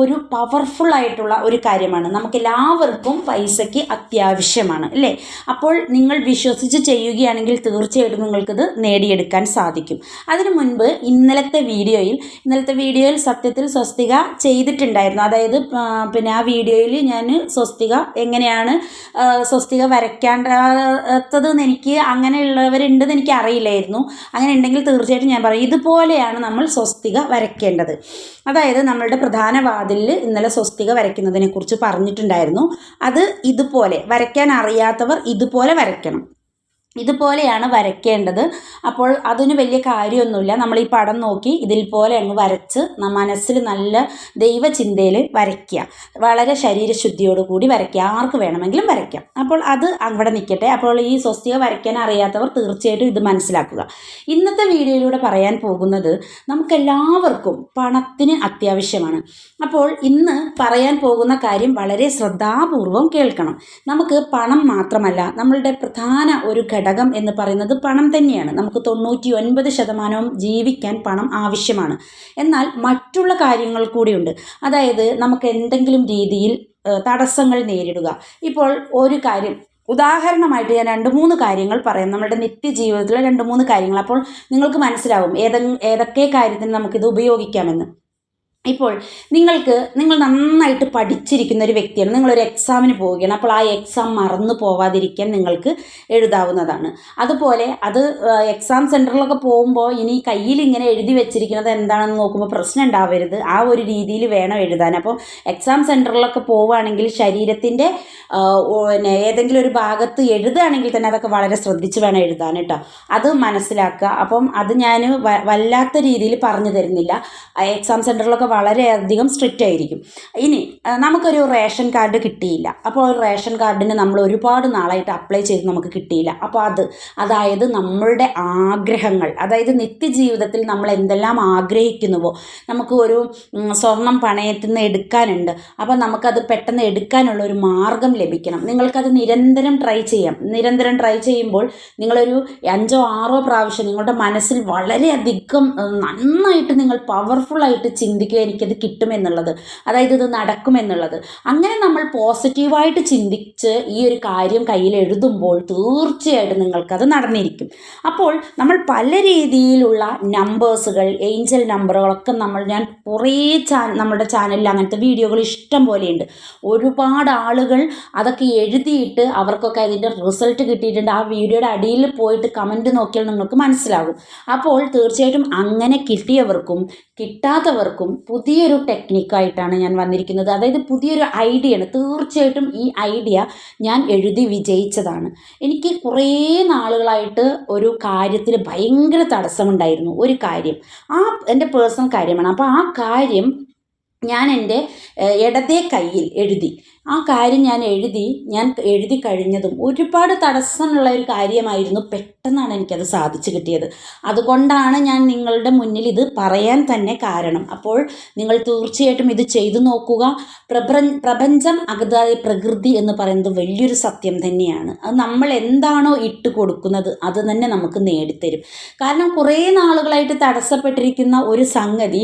ഒരു പവർഫുൾ ആയിട്ടുള്ള ഒരു കാര്യമാണ്. നമുക്ക് എല്ലാവർക്കും പൈസയ്ക്ക് അത്യാവശ്യമാണ് അല്ലേ? അപ്പോൾ നിങ്ങൾ വിശ്വസിച്ച് ചെയ്യുകയാണെങ്കിൽ തീർച്ചയായിട്ടും നിങ്ങൾക്കിത് നേടിയെടുക്കാൻ സാധിക്കും. അതിനു മുൻപ് ഇന്നലത്തെ വീഡിയോയിൽ ഇന്നലത്തെ വീഡിയോയിൽ സത്യത്തിൽ സ്വസ്തിക ചെയ്തിട്ടുണ്ടായിരുന്നു. അതായത് പിന്നെ ആ വീഡിയോയിൽ ഞാൻ സ്വസ്തിക എങ്ങനെയാണ് സ്വസ്തിക വരയ്ക്കേണ്ടതെന്ന് എനിക്ക് അങ്ങനെയുള്ളവരുണ്ടെന്ന് എനിക്ക് അറിയില്ലായിരുന്നു. അങ്ങനെ ഉണ്ടെങ്കിൽ തീർച്ചയായിട്ടും ഞാൻ പറയും ഇതുപോലെയാണ് നമ്മൾ സ്വസ്തിക വരയ്ക്കേണ്ടത്. അതായത് നമ്മളുടെ പ്രധാന വാതിലിൽ ഇന്നലെ സ്വസ്തിക വരയ്ക്കുന്നതിനെ കുറിച്ച് പറഞ്ഞിട്ടുണ്ടായിരുന്നു. അത് ഇതുപോലെ വരയ്ക്കാൻ അറിയാത്തവർ ഇതുപോലെ വരയ്ക്കണം. ഇതുപോലെയാണ് വരയ്ക്കേണ്ടത്. അപ്പോൾ അതിന് വലിയ കാര്യമൊന്നുമില്ല. നമ്മൾ ഈ പടം നോക്കി ഇതിൽ പോലെ അങ്ങ് വരച്ച് മനസ്സിൽ നല്ല ദൈവചിന്തയിൽ വരയ്ക്കുക. വളരെ ശരീരശുദ്ധിയോട് കൂടി വരയ്ക്കുക. ആർക്ക് വേണമെങ്കിലും വരയ്ക്കാം. അപ്പോൾ അത് അവിടെ നിൽക്കട്ടെ. അപ്പോൾ ഈ സ്വസ്തിക വരയ്ക്കാൻ അറിയാത്തവർ തീർച്ചയായിട്ടും ഇത് മനസ്സിലാക്കുക. ഇന്നത്തെ വീഡിയോയിലൂടെ പറയാൻ പോകുന്നത് നമുക്കെല്ലാവർക്കും പണത്തിന് അത്യാവശ്യമാണ്. അപ്പോൾ ഇന്ന് പറയാൻ പോകുന്ന കാര്യം വളരെ ശ്രദ്ധാപൂർവം കേൾക്കണം. നമുക്ക് പണം മാത്രമല്ല നമ്മളുടെ പ്രധാന ഒരു ഘടകം എന്ന് പറയുന്നത് പണം തന്നെയാണ്. നമുക്ക് തൊണ്ണൂറ്റി ഒൻപത് ശതമാനവും ജീവിക്കാൻ പണം ആവശ്യമാണ്. എന്നാൽ മറ്റുള്ള കാര്യങ്ങൾ കൂടിയുണ്ട്. അതായത് നമുക്ക് എന്തെങ്കിലും രീതിയിൽ തടസ്സങ്ങൾ നേരിടുക. ഇപ്പോൾ ഒരു കാര്യം ഉദാഹരണമായിട്ട് ഞാൻ രണ്ട് മൂന്ന് കാര്യങ്ങൾ പറയാം. നമ്മുടെ നിത്യജീവിതത്തിലെ രണ്ട് മൂന്ന് കാര്യങ്ങൾ. അപ്പോൾ നിങ്ങൾക്ക് മനസ്സിലാവും ഏതെ ഏതൊക്കെ കാര്യത്തിന് നമുക്കിത് ഉപയോഗിക്കാമെന്ന്. ഇപ്പോൾ നിങ്ങൾക്ക് നിങ്ങൾ നന്നായിട്ട് പഠിച്ചിരിക്കുന്ന ഒരു വ്യക്തിയാണ്. നിങ്ങളൊരു എക്സാമിന് പോവുകയാണ്. അപ്പോൾ ആ എക്സാം മറന്നു പോവാതിരിക്കാൻ നിങ്ങൾക്ക് എഴുതാവുന്നതാണ്. അതുപോലെ അത് എക്സാം സെന്ററിലൊക്കെ പോകുമ്പോൾ ഇനി കയ്യിൽ ഇങ്ങനെ എഴുതി വെച്ചിരിക്കുന്നത് എന്താണെന്ന് നോക്കുമ്പോൾ പ്രശ്നം ഉണ്ടാവരുത്. ആ ഒരു രീതിയിൽ വേണം എഴുതാൻ. അപ്പോൾ എക്സാം സെന്ററിലൊക്കെ പോവുകയാണെങ്കിൽ ശരീരത്തിന്റെ പിന്നെ ഏതെങ്കിലും ഒരു ഭാഗത്ത് എഴുതുകയാണെങ്കിൽ തന്നെ അതൊക്കെ വളരെ ശ്രദ്ധിച്ച് വേണം എഴുതാൻ കേട്ടോ. അത് മനസ്സിലാക്കുക. അപ്പം അത് ഞാൻ വല്ലാത്ത രീതിയിൽ പറഞ്ഞു തരുന്നില്ല. എക്സാം സെന്ററിലൊക്കെ വളരെയധികം സ്ട്രിക്റ്റ് ആയിരിക്കും. ഇനി നമുക്കൊരു റേഷൻ കാർഡ് കിട്ടിയില്ല. അപ്പോൾ റേഷൻ കാർഡിന് നമ്മൾ ഒരുപാട് നാളായിട്ട് അപ്ലൈ ചെയ്ത് നമുക്ക് കിട്ടിയില്ല. അപ്പോൾ അത് അതായത് നമ്മളുടെ ആഗ്രഹങ്ങൾ അതായത് നിത്യജീവിതത്തിൽ നമ്മൾ എന്തെല്ലാം ആഗ്രഹിക്കുന്നുവോ നമുക്ക് ഒരു സ്വർണം പണയത്തിൽ നിന്ന് എടുക്കാനുണ്ട് അപ്പോൾ നമുക്കത് പെട്ടെന്ന് എടുക്കാനുള്ള ഒരു മാർഗം ലഭിക്കണം. നിങ്ങൾക്കത് നിരന്തരം ട്രൈ ചെയ്യാം. നിരന്തരം ട്രൈ ചെയ്യുമ്പോൾ നിങ്ങളൊരു അഞ്ചോ ആറോ പ്രാവശ്യം നിങ്ങളുടെ മനസ്സിൽ വളരെയധികം നന്നായിട്ട് നിങ്ങൾ പവർഫുള്ളായിട്ട് ചിന്തിക്കുക എനിക്കത് കിട്ടുമെന്നുള്ളത്. അതായത് ഇത് നടക്കുമെന്നുള്ളത്. അങ്ങനെ നമ്മൾ പോസിറ്റീവായിട്ട് ചിന്തിച്ച് ഈ ഒരു കാര്യം കയ്യിൽ എഴുതുമ്പോൾ തീർച്ചയായിട്ടും നിങ്ങൾക്കത് നടന്നിരിക്കും. അപ്പോൾ നമ്മൾ പല രീതിയിലുള്ള നമ്പേഴ്സുകൾ ഏഞ്ചൽ നമ്പറുകളൊക്കെ നമ്മൾ ഞാൻ കുറേ ചാ നമ്മുടെ ചാനലിൽ അങ്ങനത്തെ വീഡിയോകൾ ഇഷ്ടം പോലെയുണ്ട്. ഒരുപാട് ആളുകൾ അതൊക്കെ എഴുതിയിട്ട് അവർക്കൊക്കെ അതിന്റെ റിസൾട്ട് കിട്ടിയിട്ടുണ്ട്. ആ വീഡിയോയുടെ അടിയിൽ പോയിട്ട് കമന്റ് നോക്കിയാൽ നിങ്ങൾക്ക് മനസ്സിലാകും. അപ്പോൾ തീർച്ചയായിട്ടും അങ്ങനെ കിട്ടിയവർക്കും കിട്ടാത്തവർക്കും പുതിയൊരു ടെക്നിക്കായിട്ടാണ് ഞാൻ വന്നിരിക്കുന്നത്. അതായത് പുതിയൊരു ഐഡിയയാണ്. തീർച്ചയായിട്ടും ഈ ഐഡിയ ഞാൻ എഴുതി വിജയിച്ചതാണ്. എനിക്ക് കുറേ നാളുകളായിട്ട് ഒരു കാര്യത്തിൽ ഭയങ്കര തടസ്സമുണ്ടായിരുന്നു. ഒരു കാര്യം. ആ എന്റെ പേഴ്സണൽ കാര്യമാണ്. അപ്പോൾ ആ കാര്യം ഞാൻ എന്റെ ഇടതേ കയ്യിൽ എഴുതി. ആ കാര്യം ഞാൻ എഴുതി ഞാൻ എഴുതി കഴിഞ്ഞതും ഒരുപാട് തടസ്സമുള്ള ഒരു കാര്യമായിരുന്നു പെട്ടെന്നാണ് എനിക്കത് സാധിച്ചു കിട്ടിയത്. അതുകൊണ്ടാണ് ഞാൻ നിങ്ങളുടെ മുന്നിൽ ഇത് പറയാൻ തന്നെ കാരണം. അപ്പോൾ നിങ്ങൾ തീർച്ചയായിട്ടും ഇത് ചെയ്തു നോക്കുക. പ്രപഞ്ച അകതായ പ്രകൃതി എന്ന് പറയുന്നത് വലിയൊരു സത്യം തന്നെയാണ്. അത് നമ്മൾ എന്താണോ ഇട്ട് കൊടുക്കുന്നത് അത് തന്നെ നമുക്ക് നേടിത്തരും. കാരണം കുറേ നാളുകളായിട്ട് തടസ്സപ്പെട്ടിരിക്കുന്ന ഒരു സംഗതി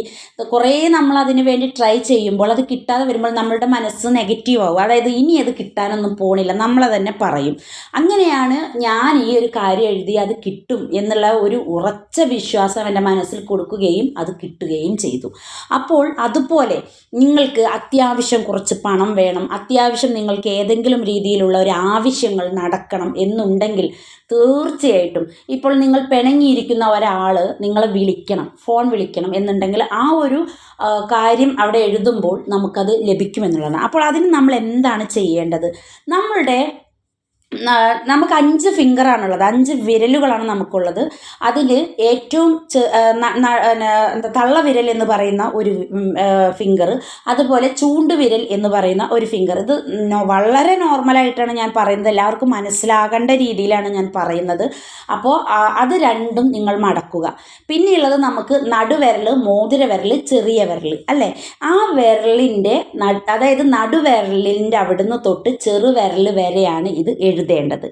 കുറേ നമ്മൾ അതിന് വേണ്ടി ട്രൈ ചെയ്യുമ്പോൾ അത് കിട്ടാതെ വരുമ്പോൾ നമ്മളുടെ മനസ്സ് നെഗറ്റീവ് ആവും അതായത് ഇനി അത് കിട്ടാനൊന്നും പോണില്ല. നമ്മളെ തന്നെ പറയും. അങ്ങനെയാണ് ഞാൻ ഈ ഒരു കാര്യം എഴുതി അത് കിട്ടും എന്നുള്ള ഒരു ഉറച്ച വിശ്വാസം എന്റെ മനസ്സിൽ കൊടുക്കുകയും അത് കിട്ടുകയും ചെയ്തു. അപ്പോൾ അതുപോലെ നിങ്ങൾക്ക് അത്യാവശ്യം കുറച്ച് പണം വേണം. അത്യാവശ്യം നിങ്ങൾക്ക് ഏതെങ്കിലും രീതിയിലുള്ള ഒരു ആവശ്യങ്ങൾ നടക്കണം എന്നുണ്ടെങ്കിൽ തീർച്ചയായിട്ടും ഇപ്പോൾ നിങ്ങൾ പിണങ്ങിയിരിക്കുന്ന ഒരാൾ നിങ്ങളെ വിളിക്കണം ഫോൺ വിളിക്കണം എന്നുണ്ടെങ്കിൽ ആ ഒരു കാര്യം അവിടെ എഴുതുമ്പോൾ നമുക്കത് ലഭിക്കുമെന്നുള്ളതാണ്. അപ്പോൾ അതിന് നമ്മൾ എന്താണ് ചെയ്യേണ്ടത്? നമ്മളുടെ നമുക്ക് അഞ്ച് ഫിംഗറാണുള്ളത്. അഞ്ച് വിരലുകളാണ് നമുക്കുള്ളത്. അതിൽ ഏറ്റവും എന്താ തള്ളവിരൽ എന്ന് പറയുന്ന ഒരു ഫിംഗർ അതുപോലെ ചൂണ്ടുവിരൽ എന്ന് പറയുന്ന ഒരു ഫിംഗർ. ഇത് വളരെ നോർമലായിട്ടാണ് ഞാൻ പറയുന്നത്. എല്ലാവർക്കും മനസ്സിലാകേണ്ട രീതിയിലാണ് ഞാൻ പറയുന്നത്. അപ്പോൾ അത് രണ്ടും നിങ്ങൾ മടക്കുക. പിന്നെയുള്ളത് നമുക്ക് നടുവിരൽ മോതിര വിരൽ ചെറിയ വിരൽ അല്ലേ? ആ വിരലിന്റെ അതായത് നടുവിരലിന്റെ അവിടുന്ന് തൊട്ട് ചെറുവിരൽ വരെയാണ് ഇത് എഴുതുന്നത്. എഴുതേണ്ടത്.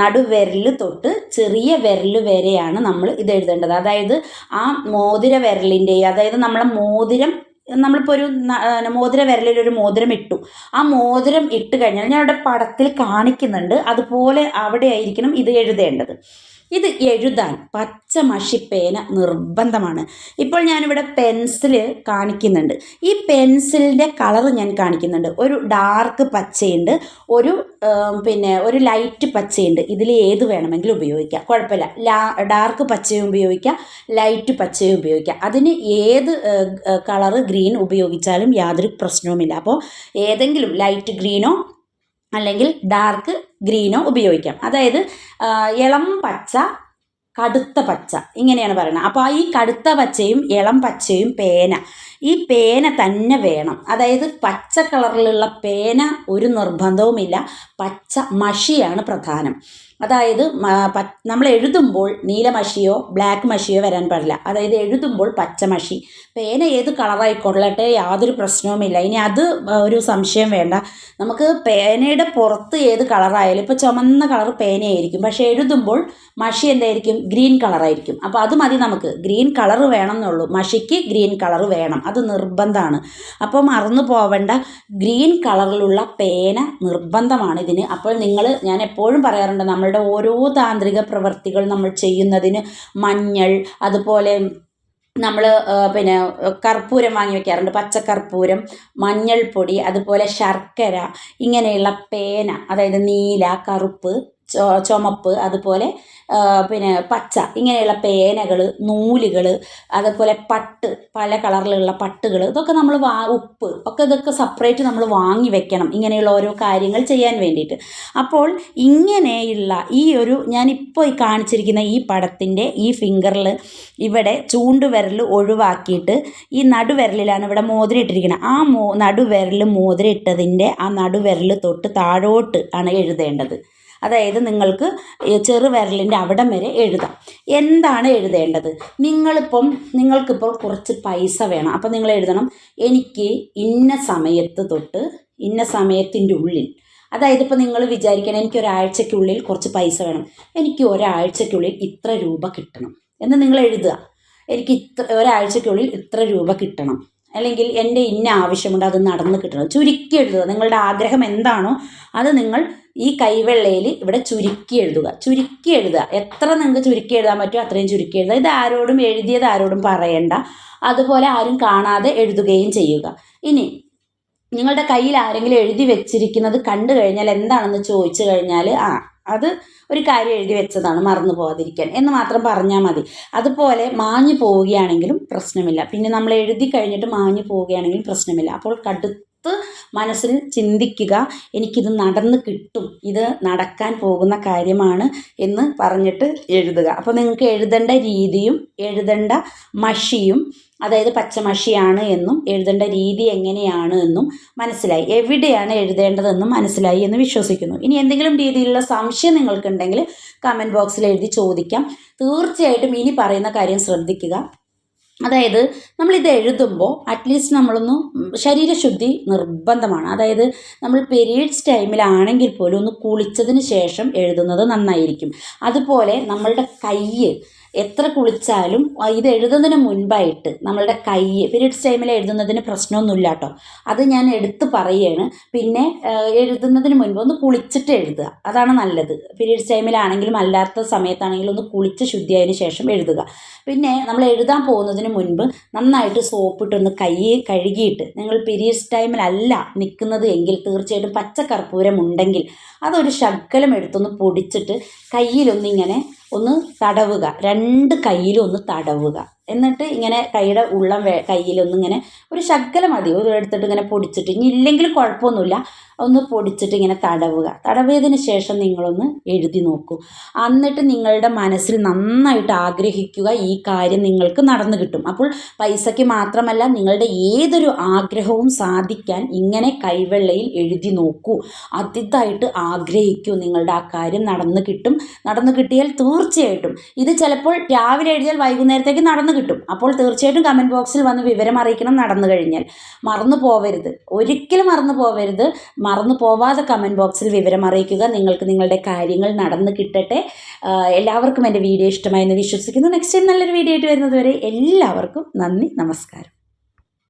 നടുവിരൽ തൊട്ട് ചെറിയ വിരൽ വരെയാണ് നമ്മൾ ഇത് എഴുതേണ്ടത്. അതായത് ആ മോതിര വിരലിന്റെ അതായത് നമ്മളെ മോതിരം നമ്മളിപ്പോൾ ഒരു മോതിര വിരലിൽ ഒരു മോതിരം ഇട്ടു. ആ മോതിരം ഇട്ട് കഴിഞ്ഞാൽ ഞാൻ അവിടെ പടത്തിൽ കാണിക്കുന്നുണ്ട്. അതുപോലെ അവിടെ ആയിരിക്കണം ഇത് എഴുതേണ്ടത്. ഇത് എഴുതാൻ പച്ച മഷി പേന നിർബന്ധമാണ്. ഇപ്പോൾ ഞാനിവിടെ പെൻസിൽ കാണിക്കുന്നുണ്ട്. ഈ പെൻസിലിന്റെ കളർ ഞാൻ കാണിക്കുന്നുണ്ട്. ഒരു ഡാർക്ക് പച്ചയുണ്ട് ഒരു പിന്നെ ഒരു ലൈറ്റ് പച്ചയുണ്ട്. ഇതിൽ ഏത് വേണമെങ്കിലും ഉപയോഗിക്കാം. കുഴപ്പമില്ല. ലാ ഡാർക്ക് പച്ചയും ഉപയോഗിക്കാം ലൈറ്റ് പച്ചയും ഉപയോഗിക്കാം. അതിന് ഏത് കളർ ഗ്രീൻ ഉപയോഗിച്ചാലും യാതൊരു പ്രശ്നവുമില്ല. അപ്പോൾ ഏതെങ്കിലും ലൈറ്റ് ഗ്രീനോ അല്ലെങ്കിൽ ഡാർക്ക് ഗ്രീനോ ഉപയോഗിക്കാം. അതായത് ഇളം പച്ച കടുത്ത പച്ച ഇങ്ങനെയാണ് പറയുന്നത്. അപ്പോൾ ഈ കടുത്ത പച്ചയും ഇളം പച്ചയും പേന ഈ പേന തന്നെ വേണം. അതായത് പച്ച കളറിലുള്ള പേന ഒരു നിർബന്ധവുമില്ല. പച്ച മഷിയാണ് പ്രധാനം. അതായത് നമ്മൾ എഴുതുമ്പോൾ നീല മഷിയോ ബ്ലാക്ക് മഷിയോ വരാൻ പാടില്ല. അതായത് എഴുതുമ്പോൾ പച്ച മഷി. പേന ഏത് കളറായിക്കൊള്ളട്ടെ യാതൊരു പ്രശ്നവുമില്ല ഇനി അത് ഒരു സംശയം വേണ്ട. നമുക്ക് പേനയുടെ പുറത്ത് ഏത് കളറായാലും ഇപ്പോൾ ചുമന്ന കളർ പേനയായിരിക്കും. പക്ഷേ എഴുതുമ്പോൾ മഷി എന്തായിരിക്കും? ഗ്രീൻ കളറായിരിക്കും. അപ്പോൾ അത് മതി നമുക്ക്. ഗ്രീൻ കളർ വേണം എന്നുള്ളൂ മഷിക്ക് ഗ്രീൻ കളർ വേണം. അത് നിർബന്ധമാണ്. അപ്പോൾ മറന്നു പോവേണ്ട. ഗ്രീൻ കളറിലുള്ള പേന നിർബന്ധമാണ് ഇതിന്. അപ്പോൾ നിങ്ങൾ ഞാൻ എപ്പോഴും പറയാറുണ്ട് നമ്മളുടെ ഓരോ താന്ത്രിക പ്രവർത്തികൾ നമ്മൾ ചെയ്യുന്നതിന് മഞ്ഞൾ അതുപോലെ നമ്മൾ പിന്നെ കർപ്പൂരം വാങ്ങി വെക്കാറുണ്ട്. പച്ചക്കർപ്പൂരം മഞ്ഞൾപ്പൊടി അതുപോലെ ശർക്കര ഇങ്ങനെയുള്ള പേന അതായത് നീല കറുപ്പ് ചുമപ്പ് അതുപോലെ പിന്നെ പച്ച ഇങ്ങനെയുള്ള പേനകൾ നൂലുകൾ അതുപോലെ പട്ട് പല കളറിലുള്ള പട്ടുകൾ ഇതൊക്കെ നമ്മൾ വാ ഉപ്പ് ഒക്കെ ഇതൊക്കെ സെപ്പറേറ്റ് നമ്മൾ വാങ്ങി വെക്കണം ഇങ്ങനെയുള്ള ഓരോ കാര്യങ്ങൾ ചെയ്യാൻ വേണ്ടിയിട്ട്. അപ്പോൾ ഇങ്ങനെയുള്ള ഈ ഒരു ഞാനിപ്പോൾ ഈ കാണിച്ചിരിക്കുന്ന ഈ പടത്തിന്റെ ഈ ഫിംഗറിൽ ഇവിടെ ചൂണ്ടുവിരൽ ഒഴിവാക്കിയിട്ട് ഈ നടുവിരലിലാണ് ഇവിടെ മോതിരിട്ടിരിക്കുന്നത് ആ മോ നടുവിരൽ മോതിരിട്ടതിന്റെ ആ നടുവിരൽ തൊട്ട് താഴോട്ട് ആണ് എഴുതേണ്ടത്. അതായത് നിങ്ങൾക്ക് ചെറുവിരലിന്റെ അവിടം വരെ എഴുതാം. എന്താണ് എഴുതേണ്ടത്? നിങ്ങളിപ്പം നിങ്ങൾക്കിപ്പോൾ കുറച്ച് പൈസ വേണം. അപ്പം നിങ്ങൾ എഴുതണം എനിക്ക് ഇന്ന സമയത്ത് തൊട്ട് ഇന്ന സമയത്തിന്റെ ഉള്ളിൽ അതായത് ഇപ്പോൾ നിങ്ങൾ വിചാരിക്കണം എനിക്ക് ഒരാഴ്ചയ്ക്കുള്ളിൽ കുറച്ച് പൈസ വേണം. എനിക്ക് ഒരാഴ്ചയ്ക്കുള്ളിൽ ഇത്ര രൂപ കിട്ടണം എന്ന് നിങ്ങൾ എഴുതുക. എനിക്ക് ഇത്ര ഒരാഴ്ചയ്ക്കുള്ളിൽ ഇത്ര രൂപ കിട്ടണം. അല്ലെങ്കിൽ എന്റെ ഇന്ന ആവശ്യമുണ്ട് അത് നടന്ന് കിട്ടണം. ചുരുക്കി എഴുതുക. നിങ്ങളുടെ ആഗ്രഹം എന്താണോ അത് നിങ്ങൾ ഈ കൈവെള്ളയിൽ ഇവിടെ ചുരുക്കി എഴുതുക. ചുരുക്കി എഴുതുക. എത്ര നിങ്ങൾക്ക് ചുരുക്കി എഴുതാൻ പറ്റുമോ അത്രയും ചുരുക്കി എഴുതുക. ഇത് ആരോടും എഴുതിയത് ആരോടും പറയണ്ട. അതുപോലെ ആരും കാണാതെ എഴുതുകയും ചെയ്യുക. ഇനി നിങ്ങളുടെ കയ്യിൽ ആരെങ്കിലും എഴുതി വെച്ചിരിക്കുന്നത് കണ്ടു കഴിഞ്ഞാൽ എന്താണെന്ന് ചോദിച്ചു കഴിഞ്ഞാൽ ആ അത് ഒരു കാര്യം എഴുതി വെച്ചതാണ് മറന്നു പോകാതിരിക്കാൻ എന്ന് മാത്രം പറഞ്ഞാൽ മതി. അതുപോലെ മാഞ്ഞു പോവുകയാണെങ്കിലും പ്രശ്നമില്ല. പിന്നെ നമ്മൾ എഴുതി കഴിഞ്ഞിട്ട് മാഞ്ഞു പോവുകയാണെങ്കിലും പ്രശ്നമില്ല. അപ്പോൾ കടുത്ത് മനസ്സിൽ ചിന്തിക്കുക. എനിക്കിത് നടന്ന് കിട്ടും. ഇത് നടക്കാൻ പോകുന്ന കാര്യമാണ് എന്ന് പറഞ്ഞിട്ട് എഴുതുക. അപ്പോൾ നിങ്ങൾക്ക് എഴുതേണ്ട രീതിയും എഴുതേണ്ട മഷിയും അതായത് പച്ചമഷിയാണ് എന്നും എഴുതേണ്ട രീതി എങ്ങനെയാണ് എന്നും മനസ്സിലായി. എവിടെയാണ് എഴുതേണ്ടതെന്നും മനസ്സിലായി എന്ന് വിശ്വസിക്കുന്നു. ഇനി എന്തെങ്കിലും രീതിയിലുള്ള സംശയം നിങ്ങൾക്കുണ്ടെങ്കിൽ കമന്റ് ബോക്സിൽ എഴുതി ചോദിക്കാം. തീർച്ചയായിട്ടും ഇനി പറയുന്ന കാര്യം ശ്രദ്ധിക്കുക. അതായത് നമ്മളിത് എഴുതുമ്പോൾ അറ്റ്ലീസ്റ്റ് നമ്മളൊന്ന് ശരീരശുദ്ധി നിർബന്ധമാണ്. അതായത് നമ്മൾ പീരീഡ്സ് ടൈമിലാണെങ്കിൽ പോലും ഒന്ന് കുളിച്ചതിന് ശേഷം എഴുതുന്നത് നന്നായിരിക്കും. അതുപോലെ നമ്മളുടെ കൈ എത്ര കുളിച്ചാലും ഇത് എഴുതുന്നതിന് മുൻപായിട്ട് നമ്മളുടെ കൈ പീരീഡ്സ് ടൈമിൽ എഴുതുന്നതിന് പ്രശ്നമൊന്നുമില്ല കേട്ടോ അത് ഞാൻ എടുത്ത് പറയുകയാണ് പിന്നെ എഴുതുന്നതിന് മുൻപ് ഒന്ന് കുളിച്ചിട്ട് എഴുതുക. അതാണ് നല്ലത്. പീരീഡ്സ് ടൈമിലാണെങ്കിലും അല്ലാത്ത സമയത്താണെങ്കിലും ഒന്ന് കുളിച്ച് ശുദ്ധിയായതിനു ശേഷം എഴുതുക. പിന്നെ നമ്മൾ എഴുതാൻ പോകുന്നതിന് മുൻപ് നന്നായിട്ട് സോപ്പിട്ടൊന്ന് കൈ കഴുകിയിട്ട് നിങ്ങൾ പീരീഡ്സ് ടൈമിലല്ല നിൽക്കുന്നത് എങ്കിൽ തീർച്ചയായിട്ടും പച്ചക്കർപ്പൂരം ഉണ്ടെങ്കിൽ അതൊരു ശകലം എടുത്തൊന്ന് പൊടിച്ചിട്ട് കയ്യിലൊന്നിങ്ങനെ ഒന്ന് തടവുക. രണ്ട് കയ്യിലും ഒന്ന് തടവുക. എന്നിട്ട് ഇങ്ങനെ കൈയുടെ ഉള്ളം കയ്യിലൊന്നും ഇങ്ങനെ ഒരു ശകലം മതി. ഒരു എടുത്തിട്ട് ഇങ്ങനെ പൊടിച്ചിട്ട്. ഇനി ഇല്ലെങ്കിൽ കുഴപ്പമൊന്നുമില്ല. ഒന്ന് പൊടിച്ചിട്ട് ഇങ്ങനെ തടവുക. തടവിയതിന് ശേഷം നിങ്ങളൊന്ന് എഴുതി നോക്കൂ. എന്നിട്ട് നിങ്ങളുടെ മനസ്സിൽ നന്നായിട്ട് ആഗ്രഹിക്കുക ഈ കാര്യം നിങ്ങൾക്ക് നടന്നു കിട്ടും. അപ്പോൾ പൈസയ്ക്ക് മാത്രമല്ല നിങ്ങളുടെ ഏതൊരു ആഗ്രഹവും സാധിക്കാൻ ഇങ്ങനെ കൈവെള്ളയിൽ എഴുതി നോക്കൂ. അതിതായിട്ട് ആഗ്രഹിക്കൂ നിങ്ങളുടെ ആ കാര്യം നടന്നു കിട്ടും. നടന്നു കിട്ടിയാൽ തീർച്ചയായിട്ടും. ഇത് ചിലപ്പോൾ രാവിലെ എഴുതിയാൽ വൈകുന്നേരത്തേക്ക് നടന്നു കിട്ടും. അപ്പോൾ തീർച്ചയായിട്ടും കമന്റ് ബോക്സിൽ വന്ന് വിവരം അറിയിക്കണം നടന്നു കഴിഞ്ഞാൽ. മറന്നു പോവരുത്. ഒരിക്കലും മറന്നു പോവരുത്. മറന്നു പോവാതെ കമന്റ് ബോക്സിൽ വിവരം അറിയിക്കുക. നിങ്ങൾക്ക് നിങ്ങളുടെ കാര്യങ്ങൾ നടന്ന് കിട്ടട്ടെ. എല്ലാവർക്കും എന്റെ വീഡിയോ ഇഷ്ടമായി എന്ന് വിശ്വസിക്കുന്നു. നെക്സ്റ്റ് ടൈം നല്ലൊരു വീഡിയോ ആയിട്ട് വരുന്നത് വരെ എല്ലാവർക്കും നന്ദി നമസ്കാരം.